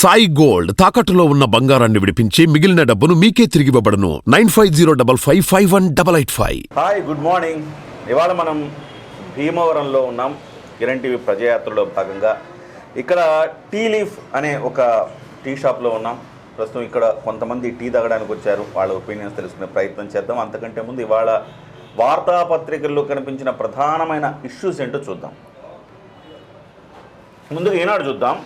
Sai gold తాకట్టులో ఉన్న బంగారాన్ని విడిపించి మిగిలిన డబ్బును మీకే తిరిగివ్వబడను nine five zero double five five one double eight five. Hi good morning. ఇవాళ మనం భీమవరంలో ఉన్నాం. కిరణ్ టీవీ ప్రజయాత్రలో భాగంగా. ఇక్కడ టీ లీఫ్ అనే ఒక టీ షాప్లో ఉన్నాం. ప్రస్తుతం ఇక్కడ కొంతమంది టీ తాగడానికి వచ్చారు. వాళ్ళ ఒపీనియన్స్ తెలుసుకునే ప్రయత్నం చేద్దాం. అంతకంటే ముందు ఇవాళ వార్తాపత్రికల్లో కనిపించిన ప్రధానమైన ఇష్యూస్ ఏంటో చూద్దాం. ముందుగా ఈనాడు చూద్దాం.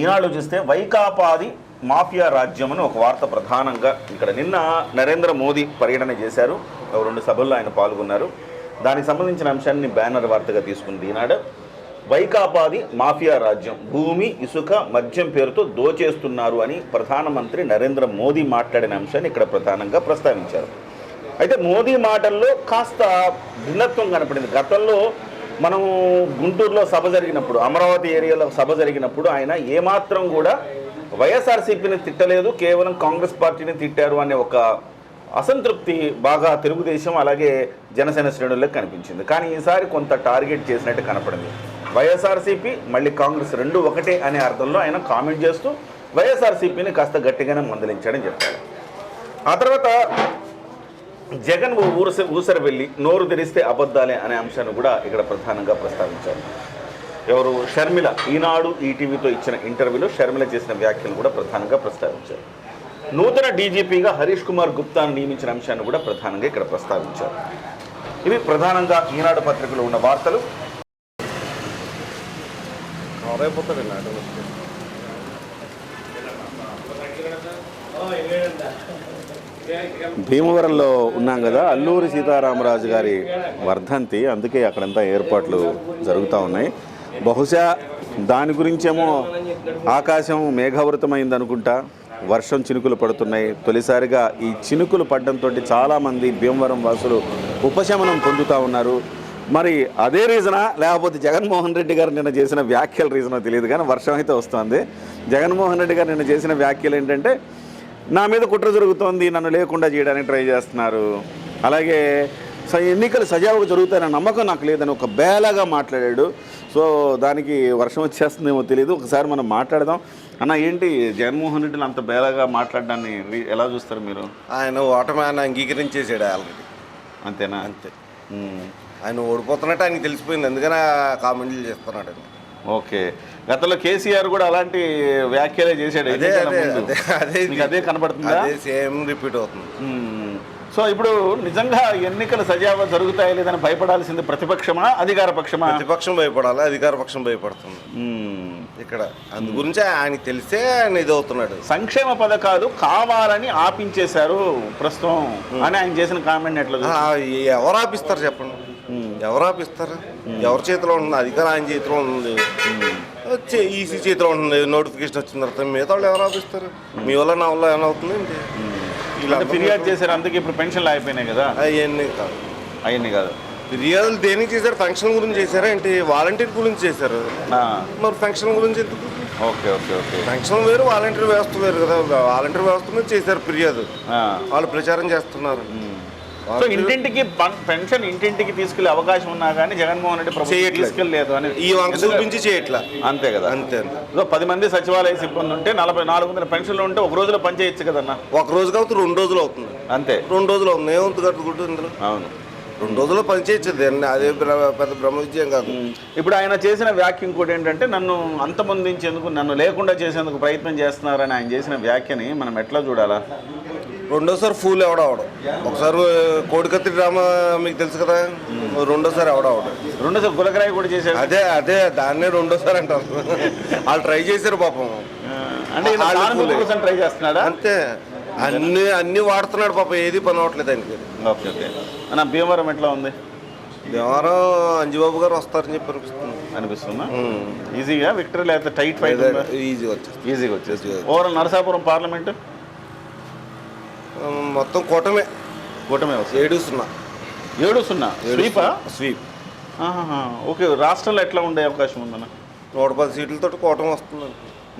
ఈనాడు చూస్తే వైకాపాది మాఫియా రాజ్యం అని ఒక వార్త ప్రధానంగా ఇక్కడ నిన్న నరేంద్ర మోదీ పర్యటన చేశారు. ఓ రెండు సభల్లో ఆయన పాల్గొన్నారు. దానికి సంబంధించిన అంశాన్ని బ్యానర్ వార్తగా తీసుకుంది ఈనాడు. వైకాపాది మాఫియా రాజ్యం భూమి ఇసుక మద్యం పేరుతో దోచేస్తున్నారు అని ప్రధానమంత్రి నరేంద్ర మోదీ మాట్లాడిన అంశాన్ని ఇక్కడ ప్రధానంగా ప్రస్తావించారు. అయితే మోదీ మాటల్లో కాస్త భిన్నత్వం కనపడింది. గతంలో మనం గుంటూరులో సభ జరిగినప్పుడు అమరావతి ఏరియాలో సభ జరిగినప్పుడు ఆయన ఏమాత్రం కూడా వైఎస్ఆర్సీపీని తిట్టలేదు కేవలం కాంగ్రెస్ పార్టీని తిట్టారు అనే ఒక అసంతృప్తి బాగా తెలుగుదేశం అలాగే జనసేన శ్రేణుల్లో కనిపించింది. కానీ ఈసారి కొంత టార్గెట్ చేసినట్టు కనపడింది. వైఎస్ఆర్సీపీ మళ్ళీ కాంగ్రెస్ రెండు ఒకటే అనే అర్థంలో ఆయన కామెంట్ చేస్తూ వైఎస్ఆర్సీపీని కాస్త గట్టిగానే మందలించాడని చెప్పాడు. ఆ తర్వాత జగన్ ఓ ఊరస ఊసర వెళ్ళి నోరు తెరిస్తే అబద్ధాలే అనే అంశాన్ని కూడా ఇక్కడ ప్రధానంగా ప్రస్తావించారు. ఎవరు? షర్మిల. ఈనాడు ఈటీవీతో ఇచ్చిన ఇంటర్వ్యూలో షర్మిల చేసిన వ్యాఖ్యలు కూడా ప్రధానంగా ప్రస్తావించారు. నూతన డీజీపీగా హరీష్ కుమార్ గుప్తాను నియమించిన అంశాన్ని కూడా ప్రధానంగా ఇక్కడ ప్రస్తావించారు. ఇవి ప్రధానంగా ఈనాడు పత్రికలో ఉన్న వార్తలు. భీమవరంలో ఉన్నాం కదా అల్లూరి సీతారామరాజు గారి వర్ధంతి అందుకే అక్కడంతా ఏర్పాట్లు జరుగుతూ ఉన్నాయి. బహుశా దాని గురించేమో ఆకాశం మేఘావృతమైంది అనుకుంటా వర్షం చినుకులు పడుతున్నాయి. తొలిసారిగా ఈ చినుకులు పడడంతో చాలామంది భీమవరం వాసులు ఉపశమనం పొందుతూ ఉన్నారు. మరి అదే రీజనా? లేకపోతే జగన్మోహన్ రెడ్డి గారు నిన్న చేసిన వ్యాఖ్యల రీజనో తెలియదు కానీ వర్షం అయితే వస్తుంది. జగన్మోహన్ రెడ్డి గారు నిన్న చేసిన వ్యాఖ్యలు ఏంటంటే నా మీద కుట్ర జరుగుతోంది నన్ను లేకుండా చేయడానికి ట్రై చేస్తున్నారు. అలాగే స- ఎన్నికలు సజావుగా జరుగుతాయన్న నమ్మకం నాకు లేదని ఒక బేలాగా మాట్లాడాడు. సో దానికి వర్షం వచ్చేస్తుందేమో తెలియదు ఒకసారి మనం మాట్లాడదాం. అన్న ఏంటి జగన్మోహన్ రెడ్డిని అంత బేలాగా మాట్లాడడాన్ని ఎలా చూస్తారు మీరు? ఆయన ఓటమి ఆయన అంగీకరించేసాడు ఆల్రెడీ. అంతేనా? అంతే. ఆయన ఓడిపోతున్నట్టు ఆయనకి తెలిసిపోయింది. అందుకని ఆ కామెంట్లు చేస్తున్నాడు. ఓకే. గతంలో కేసీఆర్ కూడా అలాంటి వ్యాఖ్యలే చేశాడు. అదే అదే. అదే కనబడుతుందా అదే సేమ్ రిపీట్ అవుతుంది. సో ఇప్పుడు నిజంగా ఎన్నికలు సజావుగా జరుగుతాయి లేదని భయపడాల్సింది ప్రతిపక్షమా అధికార పక్షమా ప్రతిపక్షం భయపడాలి అధికార పక్షం భయపడుతుంది. ఇక్కడ అందు గురించి ఆయనకి తెలిసే ఆయన ఇది అవుతున్నాడు సంక్షేమ పథకాలు కావాలని ఆపించేశారు ప్రస్తుతం అని ఆయన చేసిన కామెంట్ ఎట్లా? ఎవరు ఆపిస్తారు చెప్పండి. ఎవరు ఆపిస్తారు? ఎవరి చేతిలో ఉంటుంది? అధికారం ఆయన చేతిలో వచ్చే ఈసీ చేతిలో ఉంటుంది. నోటిఫికేషన్ వచ్చిన తర్వాత మిగతా వాళ్ళు ఎవరు ఆపిస్తారు? మీ వల్ల నా వల్ల ఏమైనా అవుతుంది అంటే ఫిర్యాదు చేశారు. అందుకే ఇప్పుడు పెన్షన్లు అయిపోయినాయి కదా. అవన్నీ కాదు. అవన్నీ కాదు. ఫిర్యాదులు దేనికి చేశారు? ఫంక్షన్ గురించి చేశారా ఏంటి? వాలంటీర్ గురించి చేశారు. మరి ఫంక్షన్ గురించి ఎందుకు? Okay okay okay. ఫంక్షన్ వేరు వాలంటీర్ వ్యవస్థ వేరు కదా. వాలంటీర్ వ్యవస్థ మీద చేశారు ఫిర్యాదు. వాళ్ళు ప్రచారం చేస్తున్నారు. సో ఇంటింటికి పన్- పెన్షన్ ఇంటింటికి తీసుకెళ్ళే అవకాశం ఉన్నా కానీ జగన్మోహన్ రెడ్డి ప్రభుత్వం. తీసుకెళ్ళేదు అని ఈ చూపించి చేయట్లా? అంతే కదా. అంతే సో పది మంది సచివాలయ సిబ్బంది ఉంటే నలభై నాలుగు వందల పెన్షన్లు ఉంటే ఒక రోజులో పని చేయొచ్చు కదన్నా? ఒక రోజు కాబట్టి రెండు రోజులు అవుతుంది. అంతే. రెండు రోజులు అవుతుంది. ఏముంది కట్టు గుడ్డు ఇందులో? అవును. రెండు రోజుల్లో పని చేయొచ్చు. దాన్ని అదే పెద్ద బ్రహ్మ విజయం కాదు ఇప్పుడు ఆయన చేసిన వ్యాఖ్య ఇంకోటి ఏంటంటే నన్ను అంతమొందించేందుకు నన్ను లేకుండా చేసేందుకు ప్రయత్నం చేస్తున్నారని ఆయన చేసిన వ్యాఖ్యని మనం ఎట్లా చూడాలా? రెండోసారి ఫూల్ ఎవడవడం? ఒకసారి కోడికత్తి డ్రామా మీకు తెలుసు కదా? రెండోసారి ఎవడవడం? రెండోసారి గులకరాయి కూడా చేశాడు. అదే అదే దాన్నే రెండోసారి అంటారు. వాళ్ళు ట్రై చేశారు పాపం. అంటే ట్రై చేస్తున్నాడా? అంతే. అన్ని అన్ని వాడుతున్నాడు పాపం ఏది పని అవ్వట్లేదు ఆయనకి ఓకే ఓకే. అన్న భీమవరం ఎట్లా ఉంది? దేవారం అంజుబాబు గారు వస్తారని చెప్పి అనిపిస్తుంది. అనిపిస్తుందా. ఈజీగా విక్టరీ లేకపోతే టైట్ ఫైట్ ఈజీగా వచ్చేస్తుంది. ఈజీగా వచ్చేసి ఓవరాల్ నరసాపురం పార్లమెంట్ మొత్తం కూటమే. కూటమే వస్తుంది. ఏడు సున్నా. ఏడు సున్నా? స్వీపా? స్వీప్. ఓకే రాష్ట్రంలో ఎట్లా ఉండే అవకాశం ఉందన్న? నూట పది సీట్లతో కూటమి వస్తుంది.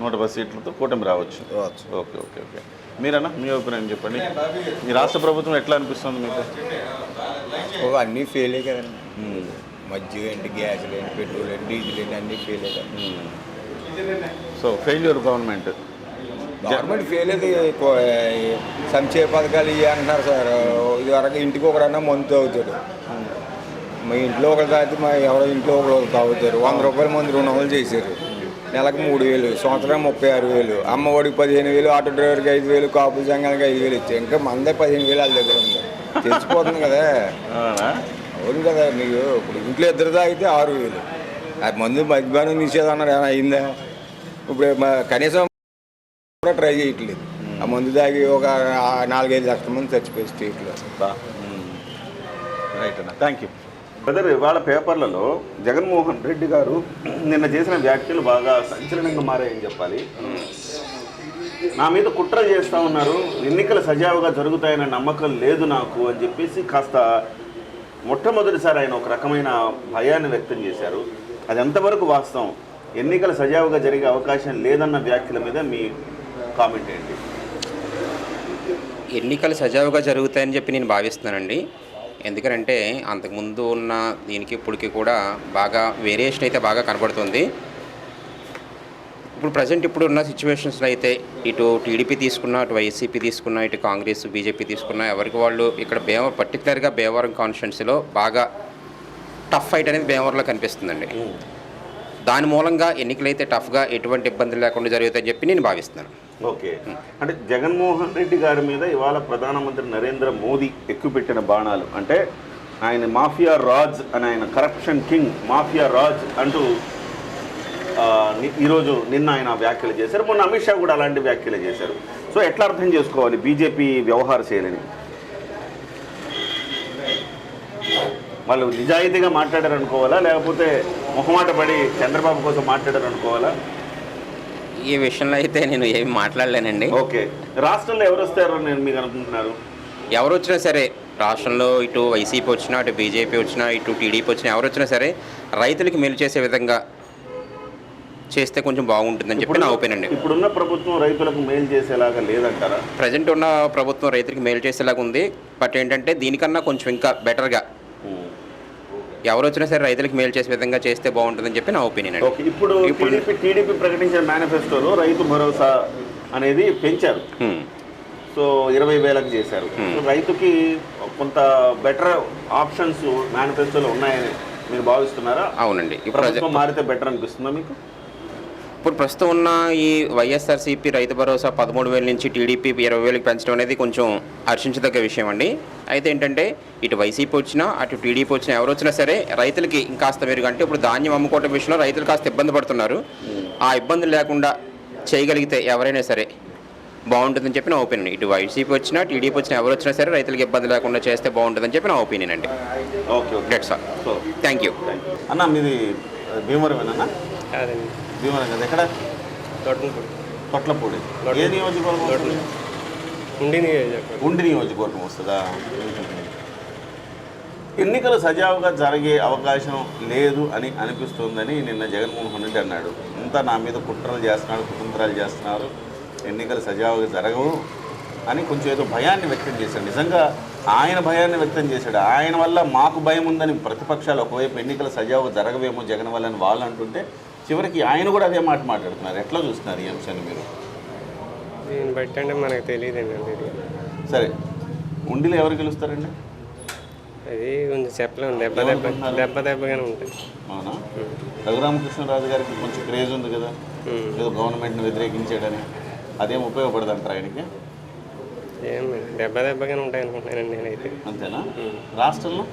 నూట పది సీట్లతో కూటమి రావచ్చు. రావచ్చు. Okay okay okay. మీరన్నా మీ అభిప్రాయం చెప్పండి. ఈ రాష్ట్ర ప్రభుత్వం ఎట్లా అనిపిస్తుంది మీకు? ఓ అన్నీ ఫెయిలే కదండి. మజ్జిగ ఏంటి గ్యాస్ ఏంటి పెట్రోల్ ఏంటి డీజిల్ ఏంటి అన్నీ ఫెయిలే కదా so failure government. Government fail అయితే సంక్షేమ పథకాలు ఇవి అంటున్నారు సార్. ఇది వరకు ఇంటికి ఒకడన్నా మందు తాగుతాడు. మా ఇంట్లో ఒకరు తాగితే మా ఎవరో ఇంట్లో ఒకరు తాగుతారు. వంద రూపాయల మంది వందలు చేశారు. నెలకు మూడు వేలు సంవత్సరం ముప్పై ఆరు వేలు అమ్మఒడికి పదిహేను వేలు ఆటో డ్రైవర్కి ఐదు వేలు కాపు సంఘానికి ఐదు వేలు ఇచ్చాయి ఇంకా మందే పదిహేను వేలు వాళ్ళ దగ్గర ఉంది. తెలిసిపోతుంది కదా. అవును? కదా మీకు ఇప్పుడు ఇంట్లో ఇద్దరు తాగితే ఆరు వేలు. అది మందు మద్యపానం నిషేధం అన్నారు ఏమైనా అయిందా? ఇప్పుడు కనీసం కూడా ట్రై చేయట్లేదు. ఆ మందు తాగి ఒక నాలుగైదు లక్షల మంది చచ్చిపోయి స్టేట్లో. రైట్ అన్న. Thank you. బ్రదర్ ఇవాళ పేపర్లలో జగన్మోహన్ రెడ్డి గారు నిన్న చేసిన వ్యాఖ్యలు బాగా సంచలనంగా మారాయని చెప్పాలి. నా మీద కుట్ర చేస్తా ఉన్నారు. ఎన్నికలు సజావుగా జరుగుతాయనే నమ్మకం లేదు నాకు అని చెప్పేసి కాస్త మొట్టమొదటిసారి ఆయన ఒక రకమైన భయాన్ని వ్యక్తం చేశారు. అది ఎంతవరకు వాస్తవం? ఎన్నికలు సజావుగా జరిగే అవకాశం లేదన్న వ్యాఖ్యల మీద మీ కామెంట్ ఏంటి ఎన్నికలు సజావుగా జరుగుతాయని చెప్పి నేను భావిస్తున్నానండి. ఎందుకంటే అంతకుముందు ఉన్న దీనికి ఇప్పటికి కూడా బాగా వేరియేషన్ అయితే బాగా కనబడుతుంది. ఇప్పుడు ప్రజెంట్ ఇప్పుడు ఉన్న సిచ్యువేషన్స్లో అయితే ఇటు టీడీపీ తీసుకున్నా అటు వైసీపీ తీసుకున్నా ఇటు కాంగ్రెస్ బీజేపీ తీసుకున్నా ఎవరికి వాళ్ళు ఇక్కడ భీమ పర్టికులర్గా భీమవరం కాన్స్టిట్యున్సీలో బాగా టఫ్ ఫైట్ అనేది భీమవరంలో కనిపిస్తుందండి. దాని మూలంగా ఎన్నికలైతే టఫ్గా ఎటువంటి ఇబ్బందులు లేకుండా జరుగుతాయని చెప్పి నేను భావిస్తున్నాను. ఓకే. అంటే జగన్మోహన్ రెడ్డి గారి మీద ఇవాళ ప్రధానమంత్రి నరేంద్ర మోదీ ఎక్కుపెట్టిన బాణాలు. అంటే ఆయన మాఫియా రాజ్ అని ఆయన కరప్షన్ కింగ్ మాఫియా రాజ్ అంటూ ఈరోజు నిన్న ఆయన వ్యాఖ్యలు చేశారు. మొన్న అమిత్ షా కూడా అలాంటి వ్యాఖ్యలు చేశారు. సో ఎట్లా అర్థం చేసుకోవాలి బీజేపీ వ్యవహార శైలిని? వాళ్ళు నిజాయితీగా మాట్లాడారు అనుకోవాలా లేకపోతే మొహమాట పడి చంద్రబాబు కోసం మాట్లాడారు అనుకోవాలా ఈ విషయంలో అయితే నేను ఏమి మాట్లాడలేనండి. ఓకే. రాష్ట్రంలో ఎవరు వస్తారో నేను మీకు అనుకుంటున్నారు? ఎవరు వచ్చినా సరే రాష్ట్రంలో ఇటు వైసీపీ వచ్చినా ఇటు బీజేపీ వచ్చినా ఇటు టీడీపీ వచ్చినా ఎవరు వచ్చినా సరే రైతులకి మేలు చేసే విధంగా చేస్తే కొంచెం బాగుంటుందని చెప్పి నా ఒపీనియన్ అండి. ఇప్పుడున్న ప్రభుత్వం రైతులకు మేలు చేసేలాగా లేదంటారా? ప్రజెంట్ ఉన్న ప్రభుత్వం రైతులకి మేలు చేసేలాగా ఉంది. బట్ ఏంటంటే దీనికన్నా కొంచెం ఇంకా బెటర్గా ఎవరు వచ్చినా సరే రైతులకు మేలు చేసే విధంగా చేస్తే బాగుంటుందని చెప్పి నా ఒపీనియన్ అండి. ఇప్పుడు టీడీపీ టీడీపీ ప్రకటించిన మేనిఫెస్టోలో రైతు భరోసా అనేది పెంచారు. సో ఇరవై వేలకు చేశారు. రైతుకి కొంత బెటర్ ఆప్షన్స్ మేనిఫెస్టోలో ఉన్నాయని మీరు భావిస్తున్నారా? అవునండి. మారితే బెటర్ అనిపిస్తుందా మీకు? ఇప్పుడు ప్రస్తుతం ఉన్న ఈ వైఎస్ఆర్సీపీ రైతు భరోసా పదమూడు వేల నుంచి టీడీపీ ఇరవై వేలకు పెంచడం అనేది కొంచెం హర్షించదగ్గ విషయం అండి. అయితే ఏంటంటే ఇటు వైసీపీ వచ్చినా అటు టీడీపీ వచ్చినా ఎవరు వచ్చినా సరే రైతులకి ఇంకాస్త మెరుగు. అంటే ఇప్పుడు ధాన్యం అమ్ముకోవటం విషయంలో రైతులు కాస్త ఇబ్బంది పడుతున్నారు. ఆ ఇబ్బంది లేకుండా చేయగలిగితే ఎవరైనా సరే బాగుంటుందని చెప్పి నా ఒపీనియన్. ఇటు వైసీపీ వచ్చినా టీడీపీ వచ్చినా ఎవరు వచ్చినా సరే రైతులకు ఇబ్బంది లేకుండా చేస్తే బాగుంటుందని చెప్పి నా ఒపీనియన్ అండి. Okay okay. That's all so thank you అన్న మీది భీమవరమేనా కాదండి. భీమవరం కదా. ఎక్కడ? తోటనపూడి కొట్లపూడి ఏ నియోజకవర్గం? ఉండి నియోజకవర్గం. ఉండి నియోజకవర్గం వస్తుందా? ఎన్నికలు సజావుగా జరిగే అవకాశం లేదు అని అనిపిస్తోందని నిన్న జగన్మోహన్ రెడ్డి అన్నాడు. అంతా నా మీద కుట్రలు చేస్తున్నాడు కుతంత్రాలు చేస్తున్నారు. ఎన్నికలు సజావుగా జరగవు అని కొంచెం ఏదో భయాన్ని వ్యక్తం చేశాడు. నిజంగా ఆయన భయాన్ని వ్యక్తం చేశాడు. ఆయన వల్ల మాకు భయం ఉందని ప్రతిపక్షాలు ఒకవైపు ఎన్నికలు సజావుగా జరగవేమో జగన్ వల్ల అని వాళ్ళు అంటుంటే చివరికి ఆయన కూడా అదే మాట మాట్లాడుతున్నారు. ఎట్లా చూస్తున్నారు ఈ అంశాన్ని మీరు? దీన్ని బట్టి అంటే మనకు తెలియదండి అది సరే. ఉండిలో ఎవరు గెలుస్తారండి? అది కొంచెం చెప్పలేము దెబ్బ దెబ్బ? దెబ్బ దెబ్బగానే ఉంటుంది అవునా? రఘురామకృష్ణరాజు గారికి కొంచెం క్రేజ్ ఉంది కదా. ఏదో గవర్నమెంట్ని వ్యతిరేకించాడని. అదేం ఉపయోగపడదు అంటారు ఆయనకి? ఏం దెబ్బ దెబ్బగానే ఉంటాయి అనుకుంటున్నానండి నేనైతే. అంతేనా? రాష్ట్రంలో?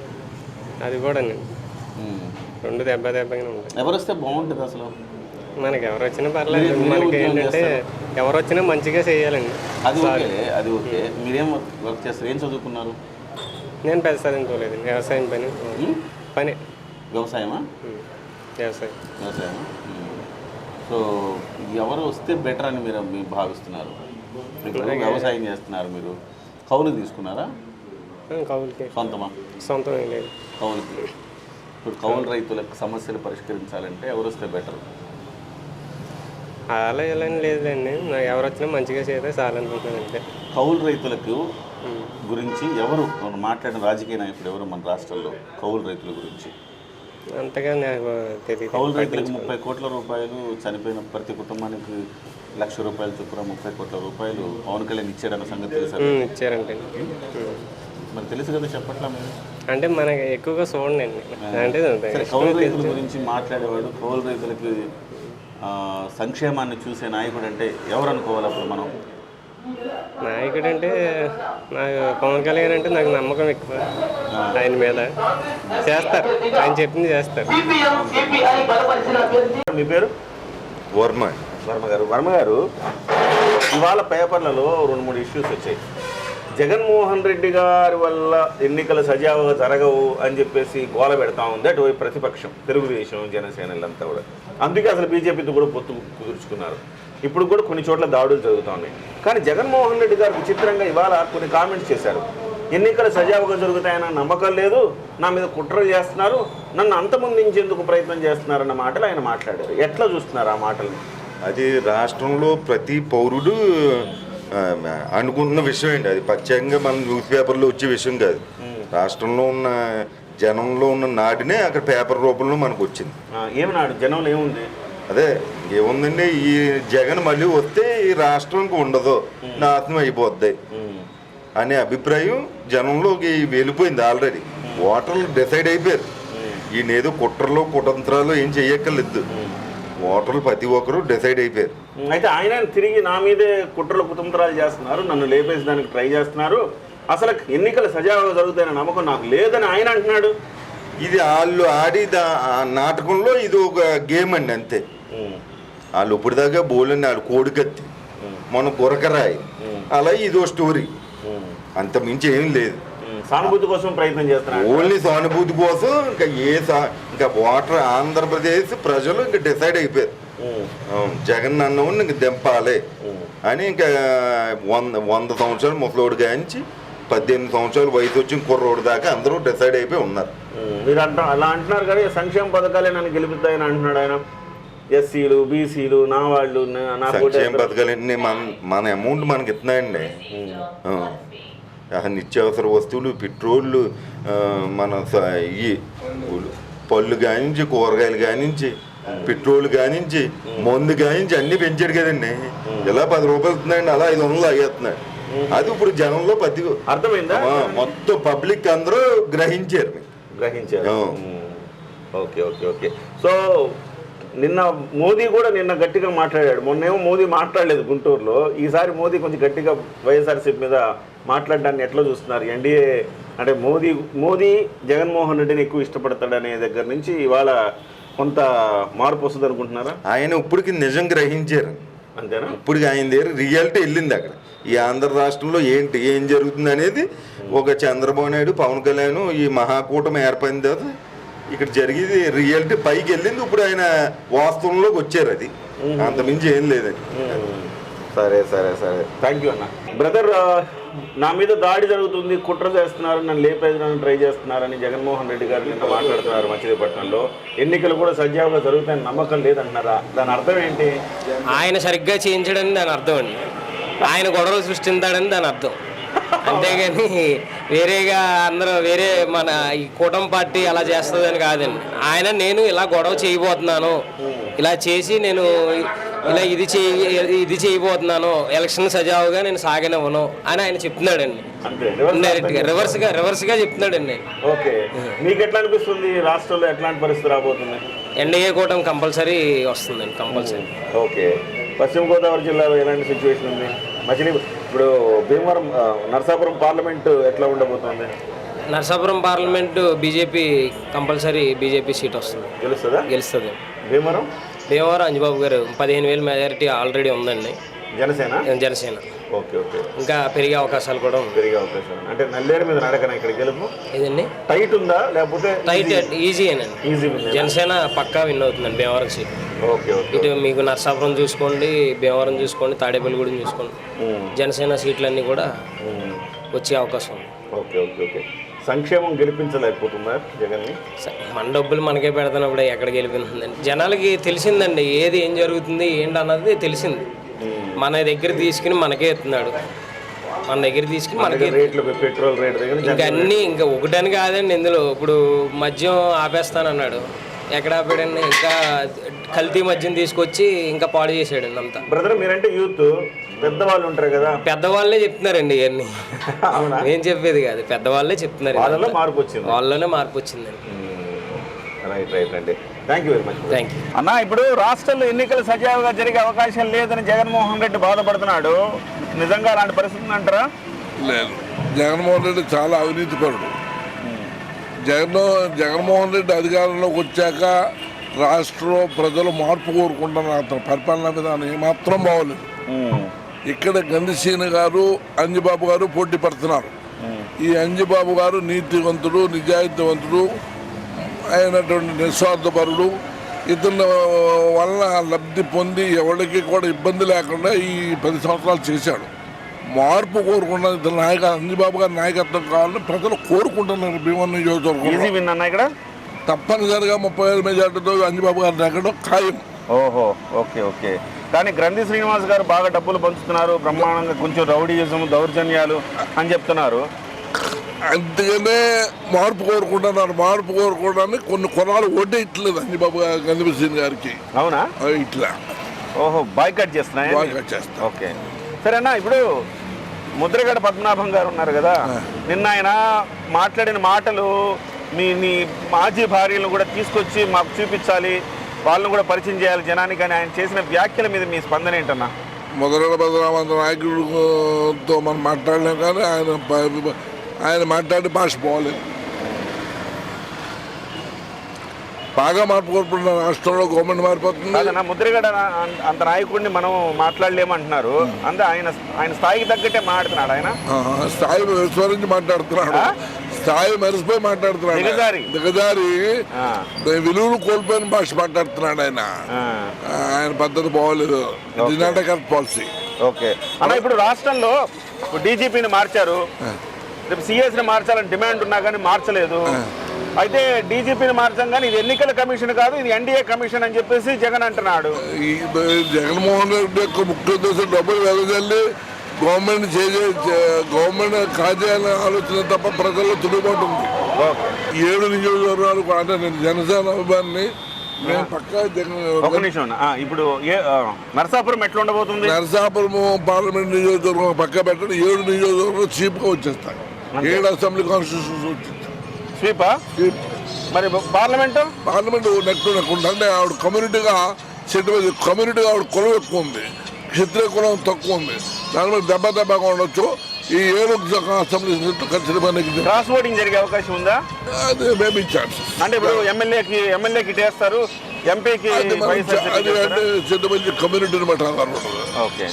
అది కూడా ఉమ్. రెండు దెబ్బ దెబ్బగానే ఉంటాయి. ఎవరు వస్తే బాగుంటుంది అసలు. మనకి ఎవరు వచ్చినా పర్లేదు మనకి ఏంటంటే ఎవరు వచ్చినా మంచిగా చేయాలండి. అది ఓకే అది ఓకే. మీరేం వర్క్ చేస్తారు? ఏం చదువుకున్నారు? నేను పెద్ద చదువుకోలేదండి వ్యవసాయం పని? పని. వ్యవసాయమా. వ్యవసాయం. వ్యవసాయమా. సో ఎవరు వస్తే బెటర్ అని మీరు మీరు భావిస్తున్నారు? వ్యవసాయం చేస్తున్నారు మీరు. కౌలు తీసుకున్నారా? కౌలుకి. సొంతమా? సొంతం లేదు. కౌలుకి. ఇప్పుడు కౌలు రైతులకు సమస్యలు పరిష్కరించాలంటే ఎవరు వస్తే బెటర్? అలా ఇలా నాకు ఎవరు వచ్చినా మంచిగా చేస్తే చాలనుకుంటున్నాను అంతే. కౌలు రైతులకు. గురించి ఎవరు మనం మాట్లాడిన రాజకీయ నాయకుడు ఎవరు మన రాష్ట్రంలో కౌలు రైతుల గురించి? అంతగా నాకు తెలియదు కౌలు రైతులకు ముప్పై కోట్ల రూపాయలు చనిపోయిన ప్రతి కుటుంబానికి లక్ష రూపాయలు చొప్పున ముప్పై కోట్ల రూపాయలు పవన్ కళ్యాణ్ ఇచ్చాడన్న సంగతి తెలుసా? ఇచ్చారంటే. మరి తెలుసు కదా చెప్పట్లా మీరు? అంటే మనకి ఎక్కువగా చూడండి అంటే సరే కౌలు రైతుల గురించి మాట్లాడేవాడు కౌలు రైతులకి ఆ, సంక్షేమాన్ని చూసే నాయకుడు అంటే ఎవరు అనుకోవాలి అప్పుడు మనం? నాయకుడు అంటే నాకు పవన్ కళ్యాణ్ అంటే నాకు నమ్మకం ఎక్కువ ఆయన మీద. చేస్తారు. ఆయన చెప్పింది చేస్తారు. మీ పేరు? వర్మ. వర్మ గారు. వర్మ గారు ఇవాళ పేపర్లలో రెండు మూడు ఇష్యూస్ వచ్చాయి. జగన్మోహన్ రెడ్డి గారి వల్ల ఎన్నికలు సజావుగా జరగవు అని చెప్పేసి గోల పెడతా ఉంది అటువైపు ప్రతిపక్షం తెలుగుదేశం జనసేనలంతా కూడా. అందుకే అసలు బీజేపీతో కూడా పొత్తు కుదుర్చుకున్నారు. ఇప్పుడు కూడా కొన్ని చోట్ల దాడులు జరుగుతూ ఉన్నాయి. కానీ జగన్మోహన్ రెడ్డి గారు విచిత్రంగా ఇవాళ కొన్ని కామెంట్స్ చేశారు. ఎన్నికలు సజావుగా జరుగుతాయన్న నమ్మకం లేదు నా మీద కుట్ర చేస్తున్నారు నన్ను అంతమొందించేందుకు ప్రయత్నం చేస్తున్నారన్న మాటలు ఆయన మాట్లాడారు. ఎట్లా చూస్తున్నారు ఆ మాటలు అది రాష్ట్రంలో ప్రతి పౌరుడు అనుకుంటున్న విషయం అండి అది ప్రత్యేకంగా మన న్యూస్ పేపర్లో వచ్చే విషయం కాదు. రాష్ట్రంలో ఉన్న జనంలో ఉన్న నాడినే అక్కడ పేపర్ రూపంలో మనకు వచ్చింది. ఏమన్నాడు? జనంలో ఏముంది? అదే ఏముందండి? ఈ జగన్ మళ్ళీ వస్తే ఈ రాష్ట్రంకి ఉండదు. నాశనం అయిపోద్ది. అనే అభిప్రాయం జనంలోకి వెళ్ళిపోయింది ఆల్రెడీ. ఓటర్లు డిసైడ్ అయిపోయారు. ఈయన ఏదో కుట్రలు కుతంత్రాలు ఏం చెయ్యక్కర్లేదు. ఓటర్లు ప్రతి ఒక్కరు డిసైడ్ అయిపోయారు. అయితే ఆయన తిరిగి నా మీదే కుట్రలు కుతంత్రాలు చేస్తున్నారు. నన్ను లేపేసి దానికి ట్రై చేస్తున్నారు. అసలు ఎన్నికలు సజావుగా జరుగుతాయన్న నమ్మకం నాకు లేదని ఆయన అంటున్నాడు. ఇది వాళ్ళు ఆడి దా- నాటకంలో ఇది ఒక గేమ్ అండి అంతే. వాళ్ళు ఇప్పటిదాకా బోలని వాళ్ళు కోడికత్తి మన గురకరాయి అలా ఇదో స్టోరీ. అంత మించి ఏం లేదు. సానుభూతి కోసం ప్రయత్నం చేస్తున్నాడు ఓన్లీ సానుభూతి కోసం ఇంకా ఏ ఇంకా వాటర్ ఆంధ్రప్రదేశ్ ప్రజలు ఇంకా డిసైడ్ అయిపోయారు. జగన్ అన్నవాడిని ఇంక దింపాలి. అని ఇంకా వంద వంద సంవత్సరాలు ముసలోడు గాంచి పద్దెనిమిది సంవత్సరాలు వయసు వచ్చిన కుర్రోడు దాకా అందరూ డిసైడ్ అయిపోయి ఉన్నారు. మీరు అంట అలా అంటున్నారు కానీ సంక్షేమ పథకాలే నన్ను గెలుపుతాయని అంటున్నాడు ఆయన. ఎస్సీలు బీసీలు నా వాళ్ళు సంక్షేమ పథకాలన్నీ మన మన అమౌంట్ మనకి ఇస్తున్నాయండి. నిత్యావసర వస్తువులు పెట్రోళ్ళు మన ఇవి పళ్ళు కానించి కూరగాయలు కానించి పెట్రోల్ కానించి మందు కానించి అన్ని పెంచాడు కదండి. ఇలా పది రూపాయలు ఇస్తున్నాయండి అలా ఐదు వందలు లాగేస్తున్నాడు. అది ఇప్పుడు జనంలో పది అర్థమైందా? మొత్తం పబ్లిక్ అందరూ గ్రహించారు. గ్రహించారు. Okay okay okay. సో నిన్న మోదీ కూడా నిన్న గట్టిగా మాట్లాడాడు. మొన్నేమో మోదీ మాట్లాడలేదు గుంటూరులో. ఈసారి మోదీ కొంచెం గట్టిగా వైఎస్ఆర్సీపీ మీద మాట్లాడడాన్ని ఎట్లా చూస్తున్నారు? ఎన్డీఏ అంటే మోదీ మోదీ జగన్మోహన్ రెడ్డిని ఎక్కువ ఇష్టపడతాడనే దగ్గర నుంచి ఇవాళ కొంత మార్పు వస్తుంది అనుకుంటున్నారా? ఆయన ఇప్పటికి నిజం గ్రహించారు. అంతేనా? ఇప్పుడు ఆయన దగ్గర రియాలిటీ వెళ్ళింది అక్కడ. ఈ ఆంధ్ర రాష్ట్రంలో ఏంటి ఏం జరుగుతుంది అనేది ఒక చంద్రబాబు నాయుడు పవన్ కళ్యాణ్ ఈ మహాకూటమి ఏర్పడిన తర్వాత ఇక్కడ జరిగేది రియాలిటీ పైకి వెళ్ళింది. ఇప్పుడు ఆయన వాస్తవంలోకి వచ్చారు అది. అంతమించి ఏం లేదండి. సరే సరే సరే. థ్యాంక్ యూ అన్న. బ్రదర్ నా మీద దాడి జరుగుతుంది కుట్ర చేస్తున్నారు నన్ను లేపేయడానికి ట్రై చేస్తున్నారని జగన్మోహన్ రెడ్డి గారు నిన్న మాట్లాడుతున్నారు మచిలీపట్నంలో. ఎన్నికలు కూడా సజావుగా జరుగుతాయని నమ్మకం లేదంటున్నారా? దాని అర్థం ఏంటి? ఆయన సరిగ్గా చేయించడని దాని అర్థం అండి. ఆయన గొడవలు సృష్టిస్తాడని దాని అర్థం. అంతేగాని వేరేగా అందరూ వేరే మన ఈ కూటమి పార్టీ అలా చేస్తుందని కాదండి. ఆయన నేను ఇలా గొడవ చేయబోతున్నాను. ఇలా చేసి నేను ఇలా ఇది చేయి ఇది చేయబోతున్నాను ఎలక్షన్ సజావుగా నేను సాగనివ్వను అని ఆయన చెప్తున్నాడండి. అంతే రివర్స్ డైరెక్ట్గా రివర్స్గా రివర్స్గా చెప్తున్నాడండి. ఓకే. మీకు ఎట్లా అనిపిస్తుంది రాష్ట్రంలో ఎట్లాంటి పరిస్థితి రాబోతుంది? ఎన్డీఏ కూటమి కంపల్సరీ వస్తుందండి కంపల్సరీ. ఓకే. పశ్చిమ గోదావరి జిల్లాలో ఎలాంటి సిచ్యువేషన్ ఉంది? మచిలీ ఇప్పుడు భీమవరం నరసాపురం పార్లమెంటు ఎట్లా ఉండబోతుంది? Narasapuram parliament BJP compulsory BJP seat వస్తుంది. తెలుస్తుందా గెలుస్తుంది. భీమవరం? భీమవరం అంజబాబు గారు పదిహేను వేల మెజారిటీ ఆల్రెడీ ఉందండి. జనసేన? జనసేన. Okay okay. ఇంకా పెరిగే అవకాశాలు కూడా ఉంది పెరిగే అవకాశం ఉంది. అంటే నల్లేరు మీద నడకన ఇక్కడ గెలుపు? ఇదండి టైట్ ఉందా? లేకపోతే టైట్ ఈజీ ఈజీ జనసేన పక్కా విన్ అవుతుందండి భీమవరం సీట్. ఓకే ఓకే ఇటు మీకు నరసాపురం చూసుకోండి భీమవరం చూసుకోండి తాడేపల్లిగూడెం చూసుకోండి. జనసేన సీట్లన్నీ కూడా వచ్చే అవకాశం ఉంది. Okay okay okay. సంక్షేమం గెలిపించలేకపోతుందా జగన్ని? స- మన డబ్బులు మనకే పెడుతున్నప్పుడు ఎక్కడ గెలిపిందండి జనాలకి తెలిసిందండి ఏది ఏం జరుగుతుంది ఏంటి అన్నది తెలిసింది. మన దగ్గర తీసుకుని మనకే ఇస్తున్నాడు. మన దగ్గర తీసుకుని మనకి రేట్లు పెట్రోల్ రేట్ దగ్గర ఇంకా అన్నీ ఇంకా ఒకటని కాదండి ఇందులో. ఇప్పుడు మద్యం ఆపేస్తానన్నాడు. ఎక్కడ ఆపాడండి? ఇంకా కల్తీ మద్యం తీసుకొచ్చి ఇంకా పాడు చేసాడండి అంతా. బ్రదర్ మీరంటే యూత్. పెద్దవాళ్ళు ఉంటారు కదా. పెద్దవాళ్ళే చెప్తున్నారండి ఇవన్నీ. అవునా? నేను చెప్పేది కాదు. పెద్దవాళ్ళే చెప్తున్నారు వాళ్ళలో. మార్పు వచ్చింది. వాళ్ళలోనే మార్పు వచ్చిందండి. రైట్ రైట్ అండి. Thank you very much thank you అన్న ఇప్పుడు రాష్ట్రంలో ఎన్నికలు సజావుగా జరిగే అవకాశం లేదని జగన్మోహన్ రెడ్డి బాధపడుతున్నాడు. నిజంగా అలాంటి పరిస్థితి అంటారా లేదు. జగన్మోహన్ రెడ్డి చాలా అవినీతిపరుడు జగన్ జగన్మోహన్ రెడ్డి అధికారంలోకి వచ్చాక రాష్ట్రంలో ప్రజలు మార్పు కోరుకుంటున్నారు. అతను పరిపాలనా విధానం ఏమాత్రం బాగోలేదు. ఇక్కడ గంధిసీన గారు అంజిబాబు గారు పోటీ పడుతున్నారు. ఈ అంజిబాబు గారు నీతివంతుడు నిజాయితీవంతుడు అయినటువంటి నిస్వార్థపరుడు. ఇతని వలన లబ్ధి పొంది ఎవరికి కూడా ఇబ్బంది లేకుండా ఈ పది సంవత్సరాలు చేశాడు. మార్పు కోరుకున్నది ఇతని నాయక అంజిబాబు గారి నాయకత్వం కావాలని ప్రజలు కోరుకుంటున్నారు భీమన్ అన్న ఇక్కడ? తప్పనిసరిగా ముప్పై వేల మెజార్టీతో అంజిబాబు గారి నాయకత్వం ఖాయం. ఓహో ఓకే ఓకే. కానీ గ్రంథి శ్రీనివాస్ గారు బాగా డబ్బులు పంచుతున్నారు బ్రహ్మాండంగా కొంచెం రౌడీయిజం దౌర్జన్యాలు అని చెప్తున్నారు. అందుకనే మార్పు కోరుకుంటున్నారు మార్పు కోరుకోవడానికి కొన్ని కొనాలు ఓటే ఇట్లేదు అంజిబాబు గంధిసీన్ గారికి. అవునా? ఇట్లా. ఓహో బాయ్కట్ చేస్తున్నాయి? బాగా చేస్తారు ఓకే. సరేనా ఇప్పుడు ముద్రగడ పద్మనాభం గారు ఉన్నారు కదా నిన్న ఆయన మాట్లాడిన మాటలు మీ నీ మాజీ భార్యలను కూడా తీసుకొచ్చి మాకు చూపించాలి వాళ్ళని కూడా పరిచయం చేయాలి జనానికి అని ఆయన చేసిన వ్యాఖ్యల మీద మీ స్పందన ఏంటన్నా? మొదలైన భద్రామంత నాయకుడితో మనం మాట్లాడలేం కానీ ఆయన ఆయన మాట్లాడే భాష పోలేదు బాగా మార్పు కోరుకుంటున్న రాష్ట్రంలో గవర్నమెంట్ మారిపోతుంది. ముద్రగడ అంత నాయకుడిని మనం మాట్లాడలేమంటున్నారు అంతే ఆయన ఆయన స్థాయికి తగ్గట్టే మాట్లాడుతున్నాడు ఆయన. స్థాయి విస్మరించి మాట్లాడుతున్నాడు? స్థాయి మెరిసిపోయి మాట్లాడుతున్నాడు దిగజారి. విలువలు కోల్పోయిన భాష మాట్లాడుతున్నాడు ఆయన. ఆయన పద్ధతి బాగోలేదు. ఇది నాట్ కరెక్ట్ పాలసీ ఓకే. అన్న ఇప్పుడు రాష్ట్రంలో డీజీపీని మార్చారు. రేపు సిఎస్ని మార్చాలని డిమాండ్ ఉన్నా కానీ మార్చలేదు. అయితే డీజీపీని మార్చాం కానీ ఇది ఎన్నికల కమిషన్ కాదు ఇది ఎన్డీఏ కమిషన్ అని చెప్పేసి జగన్ అంటున్నాడు. జగన్మోహన్ రెడ్డి యొక్క ముఖ్య ఉద్దేశం డబ్బులు వెదజల్లి గవర్నమెంట్ చేసే గవర్నమెంట్ కాజేయాలనే ఆలోచన తప్ప ప్రజల్లో తిరుగుబాటు ఉంది. ఏడు నియోజకవర్గాలు అంటే నేను జనసేన అభిమాన్ని మేము పక్కా ఒక నిమిషం ఇప్పుడు నరసాపురం ఎట్లా ఉండబోతుంది? నరసాపురం పార్లమెంట్ నియోజకవర్గం పక్క పెట్టండి. ఏడు నియోజకవర్గం చీప్గా వచ్చేస్తాయి ఏడు అసెంబ్లీ కాన్స్టిట్యూషన్స్ వచ్చేస్తాయి. స్వీపా మరి పార్లమెంటు? పార్లమెంట్ నెక్స్ట్ నెక్కుండా అంటే ఆవిడ కమ్యూనిటీగా సెంటిమెంట్ కమ్యూనిటీగా ఆవిడ కులం ఎక్కువ ఉంది. క్షత్రియ కులం తక్కువ ఉంది. దాని మీద దెబ్బ దెబ్బగా ఉండొచ్చు. ఈ ఏడు అసెంబ్లీ సీట్లు ఖచ్చితంగా. క్రాస్ ఓటింగ్ జరిగే అవకాశం ఉందా? అది మేబీ ఛాన్స్ అంటే ఇప్పుడు ఎమ్మెల్యేకి ఎమ్మెల్యేకి ఇటేస్తారు ఎంపీకి అది అంటే కమ్యూనిటీని బట్టి ఓకే.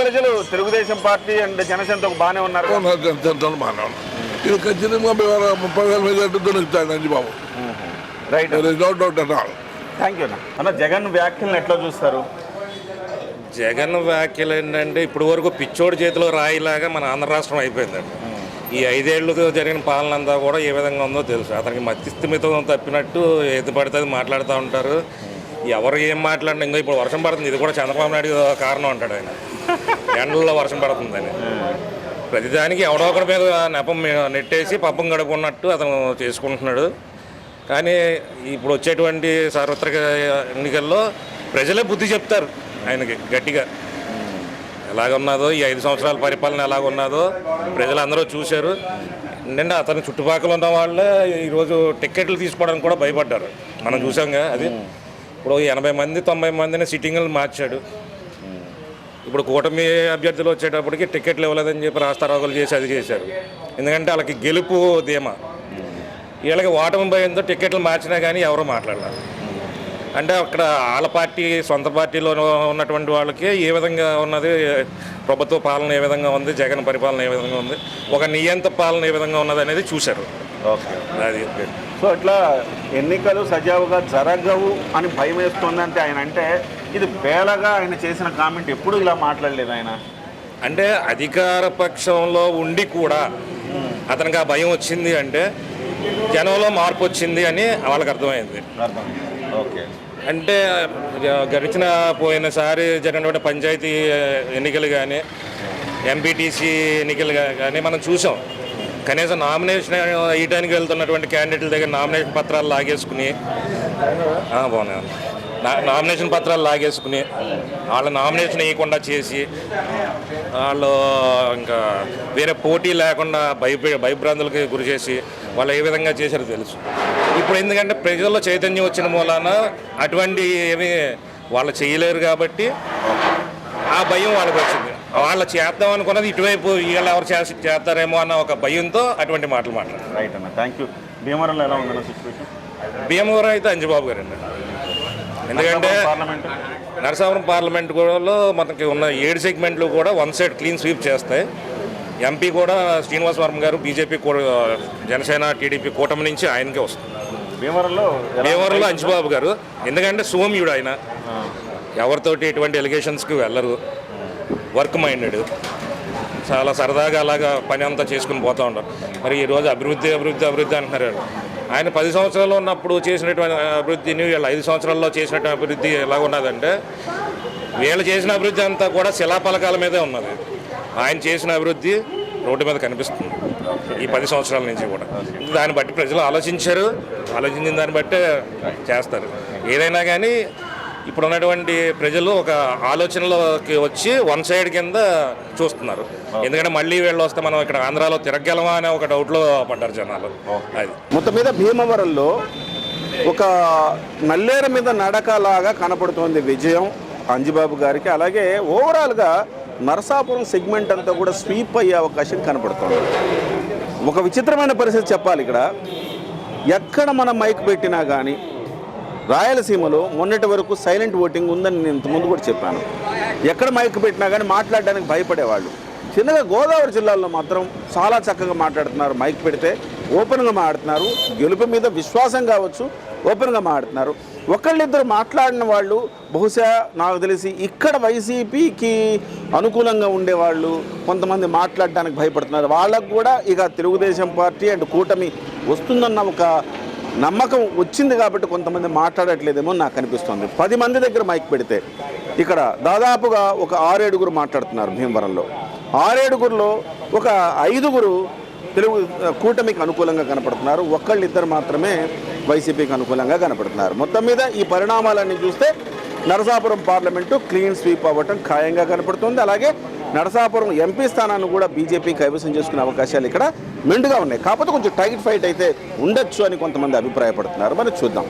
ప్రజలు తెలుగుదేశం పార్టీ అండ్ జనసేనతో బాగానే ఉన్నారు ఇది ఖచ్చితంగా ముప్పై వేల నెగ్గుతాడు Anjibabu right. Doubt thank you అన్న. అన్న జగన్ వ్యాఖ్యలను ఎట్లా చూస్తారు? జగన్ వ్యాఖ్యలు ఏంటంటే ఇప్పుడు వరకు పిచ్చోడి చేతిలో రాయిలాగా మన ఆంధ్ర రాష్ట్రం అయిపోయిందండి. ఈ ఐదేళ్ళు జరిగిన పాలన అంతా కూడా ఏ విధంగా ఉందో తెలుసు. అతనికి మధ్యస్థిమితం తప్పినట్టు ఏది పడితే మాట్లాడుతూ ఉంటారు. ఎవరు ఏం మాట్లాడినా ఇంకా ఇప్పుడు వర్షం పడుతుంది. ఇది కూడా చంద్రబాబు నాయుడు కారణం అంటాడు ఆయన. ఎండల్లో వర్షం పడుతుందని ప్రతిదానికి ఎవడో ఒకడి మీద నెపం నెట్టేసి పబ్బం గడుపుకున్నట్టు అతను చేసుకుంటున్నాడు. కానీ ఇప్పుడు వచ్చేటువంటి సార్వత్రిక ఎన్నికల్లో ప్రజలే బుద్ధి చెప్తారు. ఆయనకి గట్టిగా. ఎలాగున్నదో ఈ ఐదు సంవత్సరాల పరిపాలన ఎలాగున్నదో ప్రజలందరూ చూశారు. నిండా అతని చుట్టుపక్కల ఉన్న వాళ్ళే ఈరోజు టిక్కెట్లు తీసుకోవడానికి కూడా భయపడ్డారు. మనం చూసాంగా అది. ఇప్పుడు ఎనభై మంది తొంభై మందిని సిట్టింగ్లు మార్చాడు. ఇప్పుడు కూటమి అభ్యర్థులు వచ్చేటప్పటికి టికెట్లు ఇవ్వలేదని చెప్పి రాస్తారోగులు చేసి అది చేశారు. ఎందుకంటే వాళ్ళకి గెలుపు ధీమా. వీళ్ళకి ఓటమి భయంతో టికెట్లు మార్చినా కానీ ఎవరు మాట్లాడలేదు అంటే అక్కడ వాళ్ళ పార్టీ సొంత పార్టీలో ఉన్నటువంటి వాళ్ళకి ఏ విధంగా ఉన్నది ప్రభుత్వ పాలన ఏ విధంగా ఉంది జగన్ పరిపాలన ఏ విధంగా ఉంది ఒక నియంత పాలన ఏ విధంగా ఉన్నది అనేది చూశారు. ఓకే. అది. సో ఇట్లా ఎన్నికలు సజావుగా జరగవు అని భయం వేస్తుందంటే ఆయన అంటే ఇది వేలగా ఆయన చేసిన కామెంట్ ఎప్పుడు ఇలా మాట్లాడలేదు ఆయన? అంటే అధికార పక్షంలో ఉండి కూడా అతనికి ఆ భయం వచ్చింది అంటే జనంలో మార్పు వచ్చింది అని వాళ్ళకి అర్థమైంది. అర్థం ఓకే. అంటే గడిచిన పోయినసారి జరిగినటువంటి పంచాయతీ ఎన్నికలు కానీ ఎంపీటీసీ ఎన్నికలు కానీ మనం చూసాం. కనీసం నామినేషన్ వేయడానికి వెళ్తున్నటువంటి క్యాండిడేట్ల దగ్గర నామినేషన్ పత్రాలు లాగేసుకుని ఆ, బాగున్నాను నా- నామినేషన్ పత్రాలు లాగేసుకుని వాళ్ళ నామినేషన్ వేయకుండా చేసి వాళ్ళు ఇంకా వేరే పోటీ లేకుండా భయపే భయభ్రాంతులకి గురి చేసి వాళ్ళు ఏ విధంగా చేశారో తెలుసు. ఇప్పుడు ఎందుకంటే ప్రజల్లో చైతన్యం వచ్చిన మూలాన అటువంటి ఏమి వాళ్ళు చేయలేరు కాబట్టి ఆ భయం వాళ్ళకి వచ్చింది. వాళ్ళు చేద్దాం అనుకున్నది ఇటువైపు వీళ్ళు ఎవరు చేసి చేస్తారేమో అన్న ఒక భయంతో అటువంటి మాటలు మాట్లాడారు. రైట్ అన్న. థ్యాంక్ యూ భీమవరంలో ఎలా ఉందన్న సిచ్యువేషన్ భీమవరం అయితే అంజబాబు గారు అండి ఎందుకంటే పార్లమెంట్? నరసాపురం పార్లమెంట్ కూడా మనకి ఉన్న ఏడు సెగ్మెంట్లు కూడా వన్ సైడ్ క్లీన్ స్వీప్ చేస్తాయి. ఎంపీ కూడా శ్రీనివాస్ వర్మ గారు బీజేపీ జనసేన టీడీపీ కూటమి నుంచి ఆయనకే వస్తుంది. భీమవరంలో భీమవరంలో అంజబాబు గారు. ఎందుకంటే సోమ్యుడు ఆయన. ఎవరితోటి ఎటువంటి ఎలిగేషన్స్కి వెళ్ళరు. వర్క్ మైండెడ్ చాలా సరదాగా అలాగా పని అంతా చేసుకుని పోతూ ఉంటారు మరి ఈరోజు అభివృద్ధి అభివృద్ధి అభివృద్ధి అంటున్నారు. ఆయన పది సంవత్సరాల్లో ఉన్నప్పుడు చేసినటువంటి అభివృద్ధిని వీళ్ళు ఐదు సంవత్సరాల్లో చేసినటువంటి అభివృద్ధి ఎలా ఉన్నదంటే వీళ్ళు చేసిన అభివృద్ధి అంతా కూడా శిలాపలకాల మీదే ఉన్నది. ఆయన చేసిన అభివృద్ధి రోడ్డు మీద కనిపిస్తుంది. ఈ పది సంవత్సరాల నుంచి కూడా. దాన్ని బట్టి ప్రజలు ఆలోచించారు. ఆలోచించిన దాన్ని బట్టే చేస్తారు. ఏదైనా కానీ ఇప్పుడు ఉన్నటువంటి ప్రజలు ఒక ఆలోచనలోకి వచ్చి వన్ సైడ్ కింద చూస్తున్నారు. ఎందుకంటే మళ్ళీ వీళ్ళు వస్తే మనం ఇక్కడ ఆంధ్రాలో తిరగలమా అనే ఒక డౌట్లో పడ్డారు జనాలు. అది. మొత్తం మీద భీమవరంలో ఒక నల్లేరు మీద నడకలాగా కనపడుతోంది విజయం అంజిబాబు గారికి. అలాగే ఓవరాల్గా నరసాపురం సెగ్మెంట్ అంతా కూడా స్వీప్ అయ్యే అవకాశం కనపడుతుంది. ఒక విచిత్రమైన పరిస్థితి చెప్పాలి ఇక్కడ. ఎక్కడ మనం మైక్ పెట్టినా కానీ రాయలసీమలో మొన్నటి వరకు సైలెంట్ ఓటింగ్ ఉందని నేను ఇంతకుముందు కూడా చెప్పాను. ఎక్కడ మైక్ పెట్టినా కానీ మాట్లాడడానికి భయపడేవాళ్ళు. చిన్నగా గోదావరి జిల్లాలో మాత్రం చాలా చక్కగా మాట్లాడుతున్నారు. మైక్ పెడితే ఓపెన్గా మాట్లాడుతున్నారు. గెలుపు మీద విశ్వాసం కావచ్చు ఓపెన్గా మాట్లాడుతున్నారు. ఒకళ్ళిద్దరు మాట్లాడిన వాళ్ళు బహుశా నాకు తెలిసి ఇక్కడ వైసీపీకి అనుకూలంగా ఉండేవాళ్ళు కొంతమంది మాట్లాడడానికి భయపడుతున్నారు. వాళ్ళకు కూడా ఇక తెలుగుదేశం పార్టీ అండ్ కూటమి వస్తుందన్న ఒక నమ్మకం వచ్చింది కాబట్టి కొంతమంది మాట్లాడట్లేదేమో నాకు అనిపిస్తుంది. పది మంది దగ్గర మైక్ పెడితే ఇక్కడ దాదాపుగా ఒక ఆరేడుగురు మాట్లాడుతున్నారు భీమవరంలో. ఆరేడుగురులో ఒక ఐదుగురు తెలుగు కూటమికి అనుకూలంగా కనపడుతున్నారు. ఒకళ్ళిద్దరు మాత్రమే వైసీపీకి అనుకూలంగా కనపడుతున్నారు. మొత్తం మీద ఈ పరిణామాలన్నీ చూస్తే నరసాపురం పార్లమెంటు క్లీన్ స్వీప్ అవ్వటం ఖాయంగా కనపడుతుంది. అలాగే నరసాపురం ఎంపీ స్థానాన్ని కూడా బీజేపీ కైవసం చేసుకునే అవకాశాలు ఇక్కడ మెండుగా ఉన్నాయి. కాకపోతే కొంచెం టైట్ ఫైట్ అయితే ఉండొచ్చు అని కొంతమంది అభిప్రాయపడుతున్నారు. మరి చూద్దాం.